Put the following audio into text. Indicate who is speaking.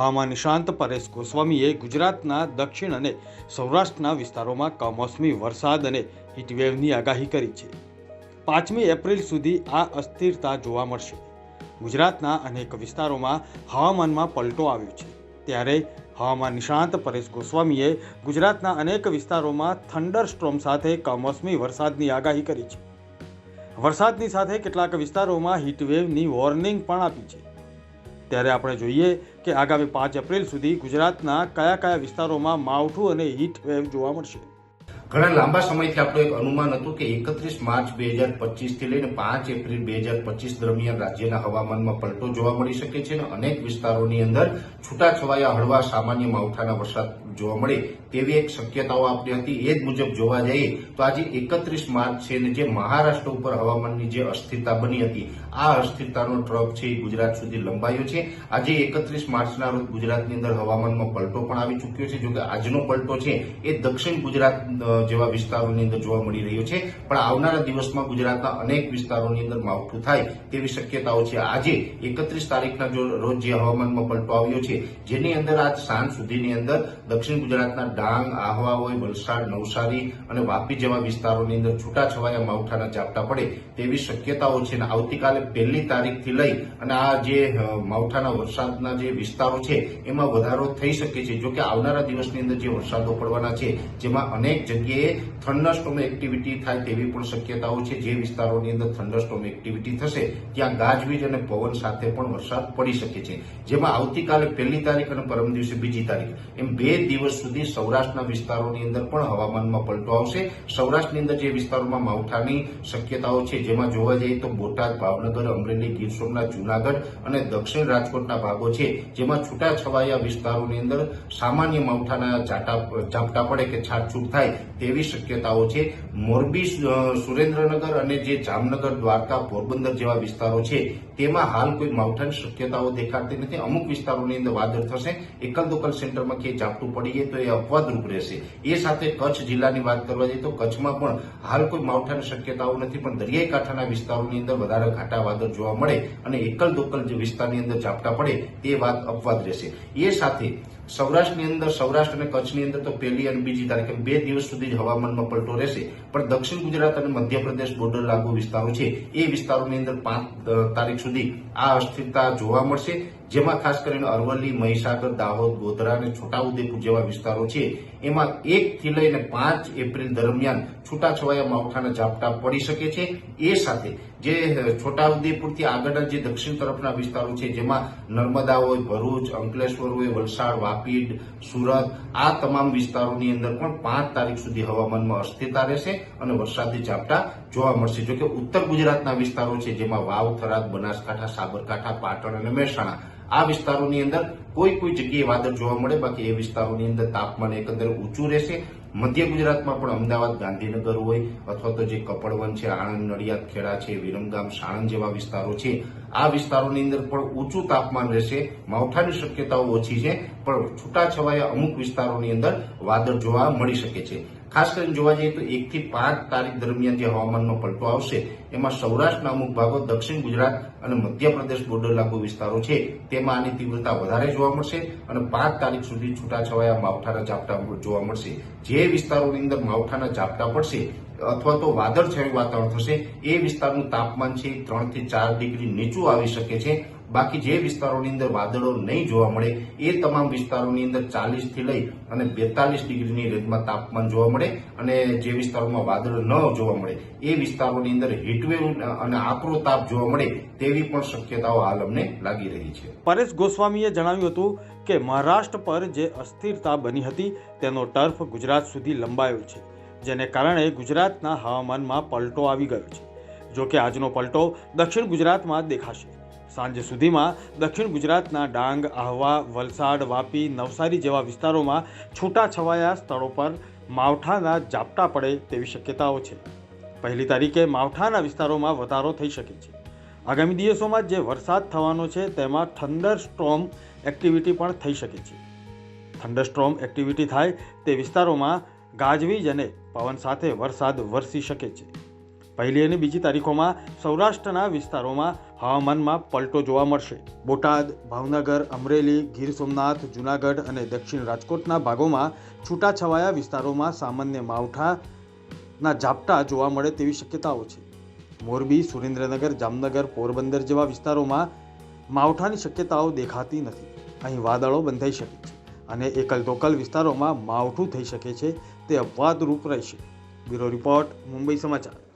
Speaker 1: હવામાન નિશાંત પરેશ ગોસ્વામીએ ગુજરાતના દક્ષિણ અને સૌરાષ્ટ્રના વિસ્તારોમાં કમોસમી વરસાદ અને હીટવેવની આગાહી કરી છે. પાંચમી એપ્રિલ સુધી આ અસ્થિરતા જોવા મળશે. ગુજરાતના અનેક વિસ્તારોમાં હવામાનમાં પલટો આવ્યો છે. ત્યારે હવામાન નિષ્ણાંત પરેશ ગોસ્વામીએ ગુજરાતના અનેક વિસ્તારોમાં થંડર સ્ટ્રોમ સાથે કમોસમી વરસાદની આગાહી કરી છે. વરસાદની સાથે કેટલાક વિસ્તારોમાં હીટવેવની વોર્નિંગ પણ આપી છે. ત્યારે આપણે જોઈએ કે આગામી પાંચ એપ્રિલ સુધી ગુજરાતના કયા કયા વિસ્તારોમાં માવઠું અને હીટવેવ જોવા મળશે?
Speaker 2: ઘણા લાંબા સમયથી આપણું એક અનુમાન હતું કે એકત્રીસ માર્ચ બે હજાર પચીસથી લઈને પાંચ એપ્રિલ બે હજાર પચીસ દરમિયાન રાજ્યના હવામાનમાં પલટો જોવા મળી શકે છે અને અનેક વિસ્તારોની અંદર છૂટાછવાયા હળવા સામાન્ય માવઠાના વરસાદ જોવા મળે તેવી એક શક્યતાઓ આપણી હતી, એ જ મુજબ જોવા જઈએ તો આજે એકત્રીસ માર્ચ છે ને જે મહારાષ્ટ્ર ઉપર હવામાનની જે અસ્થિરતા બની હતી, આ અસ્થિરતાનો ટ્રક છે એ ગુજરાત સુધી લંબાયો છે. આજે એકત્રીસ માર્ચના રોજ ગુજરાતની અંદર હવામાનમાં પલટો પણ આવી ચૂક્યો છે, જોકે આજનો પલટો છે એ દક્ષિણ ગુજરાત જેવા વિસ્તારોની અંદર જોવા મળી રહ્યો છે. પણ આવનારા દિવસમાં ગુજરાતના અનેક વિસ્તારોની અંદર માવઠું થાય તેવી શક્યતાઓ છે. આજે એકત્રીસ તારીખના રોજ જે હવામાનમાં પલટો આવ્યો છે, જેની અંદર આજ સાંજ સુધીની અંદર દક્ષિણ ગુજરાતના ડાંગ, આહવા હોય, વલસાડ, નવસારી અને વાપી જેવા વિસ્તારોની અંદર છૂટાછવાયા માવઠાના ઝાપટા પડે તેવી શક્યતાઓ છે અને આવતીકાલે પહેલી તારીખથી લઈ અને આ જે માવઠાના વરસાદના જે વિસ્તારો છે એમાં વધારો થઈ શકે છે. જો કે આવનારા દિવસની અંદર જે વરસાદો પડવાના છે, જેમાં અનેક જગ્યાએ થંડરસ્ટોમ એક્ટિવિટી થાય તેવી પણ શક્યતાઓ છે. જે વિસ્તારોની અંદર થંડરસ્ટોમ એક્ટિવિટી થશે, ત્યાં ગાજવીજ અને પવન સાથે પણ વરસાદ પડી શકે છે. જેમાં આવતીકાલે પહેલી તારીખ અને પરમ દિવસે બીજી તારીખ. એમ બે દિવસ સુધી સૌરાષ્ટ્રના વિસ્તારોની અંદર પણ હવામાનમાં પલટો આવશે. સૌરાષ્ટ્રની અંદર જે વિસ્તારોમાં માવઠાની શક્યતાઓ છે, જેમાં જોવા જઈએ તો બોટાદ, ભાવનગર, અમરેલી, ગીર સોમનાથ, જુનાગઢ અને દક્ષિણ રાજકોટના ભાગો છે, જેમાં છૂટાછવાયા વિસ્તારોની અંદર સામાન્ય માવઠાના ઝાપટા પડે કે છાટછૂટ થાય તેવી શક્યતાઓ છે. મોરબી સુરેન્દ્રનગર અને જે જામનગર, દ્વારકા, પોરબંદર જેવા વિસ્તારો છે, તેમાં હાલ કોઈ માવઠાની શક્યતાઓ દેખાતી નથી. અમુક વિસ્તારોની અંદર વાદળ થશે. એકલ દોકલ સેન્ટરમાં ક્યાંય ઝાપટું પડી જાય તો એ અપવાદરૂપ રહેશે. એ સાથે કચ્છ જિલ્લાની વાત કરવા જઈએ તો કચ્છમાં પણ હાલ કોઈ માવઠાની શક્યતાઓ નથી, પણ દરિયાઈ કાંઠાના વિસ્તારોની અંદર વધારે ઘાટા વાદળ જોવા મળે અને એકલ દોકલ જે વિસ્તારની અંદર ઝાપટા પડે, તે વાત અપવાદ રહેશે. એ સાથે સૌરાષ્ટ્રની અંદર, સૌરાષ્ટ્ર અને કચ્છની અંદર તો પહેલી અને બીજી તારીખે બે દિવસ સુધી જ હવામાનમાં પલટો રહેશે. પણ દક્ષિણ ગુજરાત અને મધ્યપ્રદેશ બોર્ડર લાગુ વિસ્તારો છે. એ વિસ્તારોની અંદર પાંચ તારીખ સુધી આ અસ્થિરતા જોવા મળશે. જેમાં ખાસ કરીને અરવલ્લી, મહીસાગર, દાહોદ, ગોધરા અને છોટાઉદેપુર જેવા વિસ્તારો છે. એમાં એકથી લઈને પાંચ એપ્રિલ દરમિયાન છૂટાછવાયા માવઠાના ઝાપટા પડી શકે છે. એ સાથે જે છોટાઉદેપુરથી આગળના જે દક્ષિણ તરફના વિસ્તારો છે, જેમાં નર્મદા હોય, ભરૂચ, અંકલેશ્વર હોય, વલસાડ, વાપીડ, સુરત, આ તમામ વિસ્તારોની અંદર પણ પાંચ તારીખ સુધી હવામાનમાં અસ્થિરતા રહેશે અને વરસાદી ઝાપટા જોવા મળશે. જોકે ઉત્તર ગુજરાતના વિસ્તારો છે, જેમાં વાવ, થરાદ, બનાસકાંઠા, સાબરકાંઠા, પાટણ અને મહેસાણા આ વિસ્તારોની અંદર કોઈ કોઈ જગ્યાએ વાદળ જોવા મળે, બાકી એ વિસ્તારોની અંદર તાપમાન એકંદર ઊંચું રહેશે. મધ્ય ગુજરાતમાં પણ અમદાવાદ, ગાંધીનગર હોય અથવા તો જે કપડવન છે, આણંદ, નડિયાદ, ખેડા છે, વિરમગામ, સાણંદ જેવા વિસ્તારો છે, આ વિસ્તારોની અંદર પણ ઊંચું તાપમાન રહેશે. માવઠાની શક્યતાઓ ઓછી છે, પણ છૂટાછવાયા અમુક વિસ્તારોની અંદર વાદળ જોવા મળી શકે છે. ખાસ કરીને જોવા જઈએ તો એક થી પાંચ તારીખ દરમિયાન જે હવામાનનો પલટો આવશે, એમાં સૌરાષ્ટ્રના અમુક ભાગો, દક્ષિણ ગુજરાત અને મધ્યપ્રદેશ બોર્ડર લાગુ વિસ્તારો છે, તેમાં આની તીવ્રતા વધારે જોવા મળશે અને પાંચ તારીખ સુધી છૂટાછવાયા માવઠાના ઝાપટા જોવા મળશે. જે વિસ્તારોની અંદર માવઠાના ઝાપટા પડશે અથવા તો વાદળછાયું વાતાવરણ થશે, એ વિસ્તારનું તાપમાન છે ત્રણથી ચાર ડિગ્રી નીચું આવી શકે છે બાકી જે વિસ્તારોની અંદર વાદળો નહીં જોવા મળે, એ તમામ વિસ્તારોની અંદર ચાલીસથી લઈ અને બેતાલીસ ડિગ્રીની રેન્જમાં તાપમાન જોવા મળે અને જે વિસ્તારોમાં વાદળો ન જોવા મળે, એ વિસ્તારોની અંદર હીટવેવ અને આકરો તાપ જોવા મળે તેવી પણ શક્યતાઓ હાલ અમને લાગી રહી છે.
Speaker 1: પરેશ ગોસ્વામીએ જણાવ્યું હતું કે મહારાષ્ટ્ર પર જે અસ્થિરતા બની હતી, તેનો ટર્ફ ગુજરાત સુધી લંબાયો છે, જેને કારણે ગુજરાતના હવામાનમાં પલટો આવી ગયો છે. જોકે આજનો પલટો દક્ષિણ ગુજરાતમાં દેખાશે. સાંજે સુધીમાં દક્ષિણ ગુજરાતના ડાંગ, આહવા, વલસાડ, વાપી, નવસારી જેવા વિસ્તારોમાં છૂટાછવાયા સ્થળો પર માવઠાના ઝાપટા પડે તેવી શક્યતાઓ છે. પહેલી તારીખે માવઠાના વિસ્તારોમાં વધારો થઈ શકે છે. આગામી દિવસોમાં જે વરસાદ થવાનો છે તેમાં થંડર સ્ટ્રોમ એક્ટિવિટી પણ થઈ શકે છે. થંડર સ્ટ્રોમ એક્ટિવિટી થાય તે વિસ્તારોમાં ગાજવીજ અને પવન સાથે વરસાદ વરસી શકે છે. પહેલી અને બીજી તારીખોમાં સૌરાષ્ટ્રના વિસ્તારોમાં હવામાનમાં પલટો જોવા મળશે. બોટાદ, ભાવનગર, અમરેલી, ગીર સોમનાથ, જૂનાગઢ અને દક્ષિણ રાજકોટના ભાગોમાં છૂટાછવાયા વિસ્તારોમાં સામાન્ય માવઠાના ઝાપટા જોવા મળે તેવી શક્યતાઓ છે. મોરબી, સુરેન્દ્રનગર, જામનગર, પોરબંદર જેવા વિસ્તારોમાં માવઠાની શક્યતાઓ દેખાતી નથી. અહીં વાદળો બંધાઈ શકે છે અને એકલ દોકલ વિસ્તારોમાં માવઠું થઈ શકે છે તે અપવાદરૂપ રહેશે. બ્યુરો રિપોર્ટ, મુંબઈ સમાચાર.